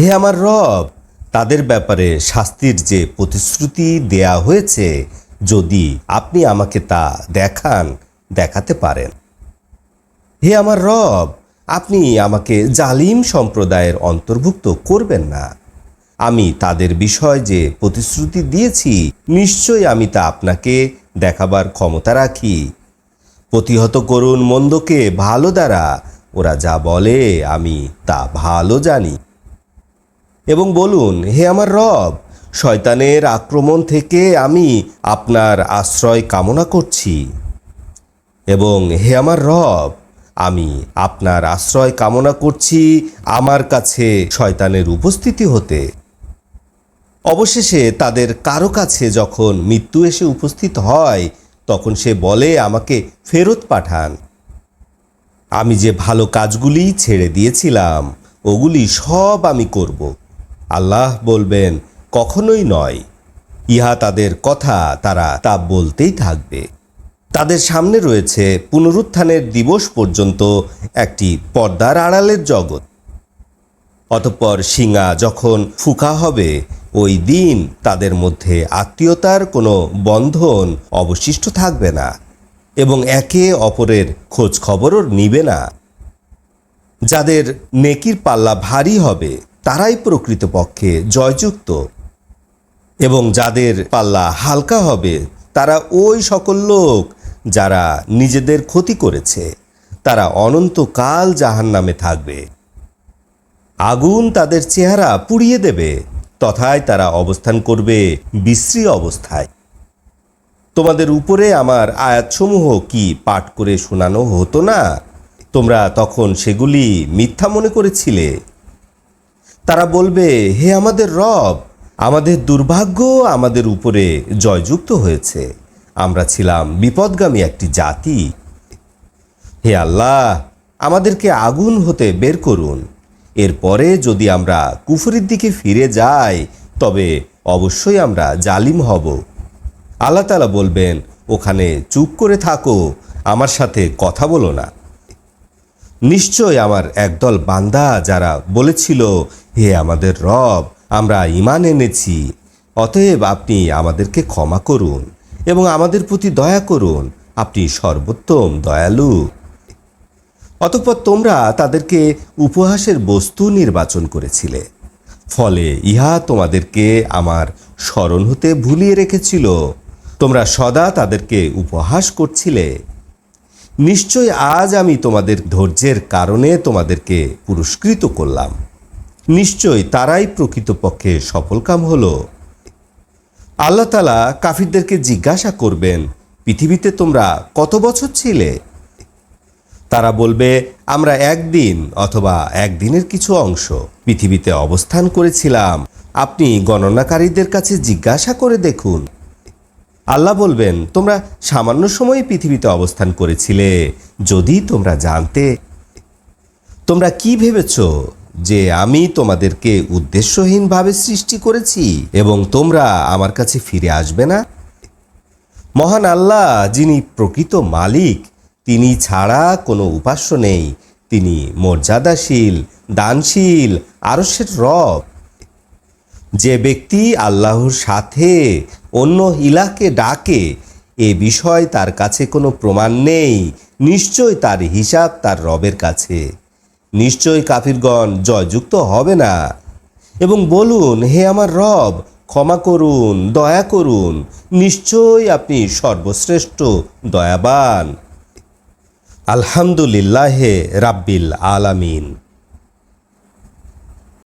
হে আমার রব, তাদের ব্যাপারে শাস্তির যে প্রতিশ্রুতি দেয়া হয়েছে, যদি আপনি আমাকে তা দেখান, দেখাতে পারেন। হে আমার রব, আপনি আমাকে জালিম সম্প্রদায়ের অন্তর্ভুক্ত করবেন না। আমি তাদের বিষয় যে প্রতিশ্রুতি দিয়েছি, নিশ্চয়ই আমি তা আপনাকে দেখাবার ক্ষমতা রাখি। প্রতিহত করুন মন্দকে ভালো দ্বারা ওরা যা বলে, আমি তা ভালো জানি। এবং বলুন, হে আমার রব, শয়তানের আক্রমণ থেকে আমি আপনার আশ্রয় কামনা করছি। এবং হে আমার রব, আমি আপনার আশ্রয় কামনা করছি আমার কাছে শয়তানের উপস্থিতি হতে। অবশেষে তাদের কারও কাছে যখন মৃত্যু এসে উপস্থিত হয়, তখন সে বলে, আমাকে ফেরত পাঠান। আমি যে ভালো কাজগুলি ছেড়ে দিয়েছিলাম, ওগুলি সব আমি করব। আল্লাহ বলবেন, কখনোই নয়। ইহা তাদের কথা, তারা তা বলতেই থাকবে। তাদের সামনে রয়েছে পুনরুত্থানের দিবস পর্যন্ত একটি পর্দার আড়ালের জগৎ। অতঃপর সিঙা যখন ফুকা হবে, ওই দিন তাদের মধ্যে আত্মীয়তার কোনো বন্ধন অবশিষ্ট থাকবে না এবং একে অপরের খোঁজ খবরও নিবে না। যাদের নেকির পাল্লা ভারী হবে তারাই প্রকৃতপক্ষে জয়যুক্ত। এবং যাদের পাল্লা হালকা হবে, তারা ওই সকল লোক যারা নিজেদের ক্ষতি করেছে, তারা অনন্তকাল জাহান নামে থাকবে। আগুন তাদের চেহারা পুড়িয়ে দেবে, তথায় তারা অবস্থান করবে বিশ্রী অবস্থায়। তোমাদের উপরে আমার আয়াতসমূহ কি পাঠ করে শোনানো হতো না? তোমরা তখন সেগুলি মিথ্যা মনে করেছিলে। তারা বলবে, হে আমাদের রব, আমাদের দুর্ভাগ্য আমাদের উপরে জয়যুক্ত হয়েছে। আমরা ছিলাম বিপদগামী একটি জাতি। হে আল্লাহ, আমাদেরকে আগুন হতে বের করুন। এরপরে যদি আমরা কুফরির দিকে ফিরে যাই, তবে অবশ্যই আমরা জালিম হব। আল্লাহ তালা বলবেন, ওখানে চুপ করে থাকো, আমার সাথে কথা বলো না। নিশ্চয় আমার একদল বান্দা যারা বলেছিল হে আমাদের রব, আমরা ইমান এনেছি। অতএব আপনি আমাদেরকে ক্ষমা করুন এবং আমাদের প্রতি দয়া করুন। আপনি সর্বোত্তম দয়ালু। অতঃপর তোমরা তাদেরকে উপহাসের বস্তু নির্বাচন করেছিলে, ফলে ইহা তোমাদেরকে আমার স্মরণ হতে ভুলিয়ে রেখেছিল। তোমরা সদা তাদেরকে উপহাস করছিলে। নিশ্চয় আজ আমি তোমাদের ধৈর্যের কারণে তোমাদেরকে পুরস্কৃত করলাম। নিশ্চয় তারাই প্রকৃতপক্ষে সফলকাম হলো। আল্লাহ তালা কাফিরদেরকে জিজ্ঞাসা করবেন, পৃথিবীতে তোমরা কত বছর ছিলে? তারা বলবে, আমরা একদিন অথবা একদিনের কিছু অংশ পৃথিবীতে অবস্থান করেছিলাম। আপনি গণনাকারীদের কাছে জিজ্ঞাসা করে দেখুন। আল্লাহ বলবেন, তোমরা সামান্য সময় পৃথিবীতে অবস্থান করেছিলে। যদি তোমরা জানতে, তোমরা কি ভেবেছ যে আমি তোমাদেরকে উদ্দেশ্যহীনভাবে সৃষ্টি করেছি এবং তোমরা আমার কাছে ফিরে আসবে না। মহান আল্লাহ, যিনি প্রকৃত মালিক, তিনি ছাড়া কোনো উপাস্য নেই। তিনি মর্যাদাশীল, দানশীল আরসের রব। যে ব্যক্তি আল্লাহর সাথে অন্য ইলাকে ডাকে, এ বিষয় তার কাছে কোনো প্রমাণ নেই। নিশ্চয় তার হিসাব তার রবের কাছে। নিশ্চয় কাফিরগণ জয়যুক্ত হবে না। এবং বলুন, হে আমার রব, ক্ষমা করুন, দয়া করুন নিশ্চয় আপনি সর্বশ্রেষ্ঠ, দয়াবান। আলহামদুলিল্লাহে রাব্বিল আলামিন।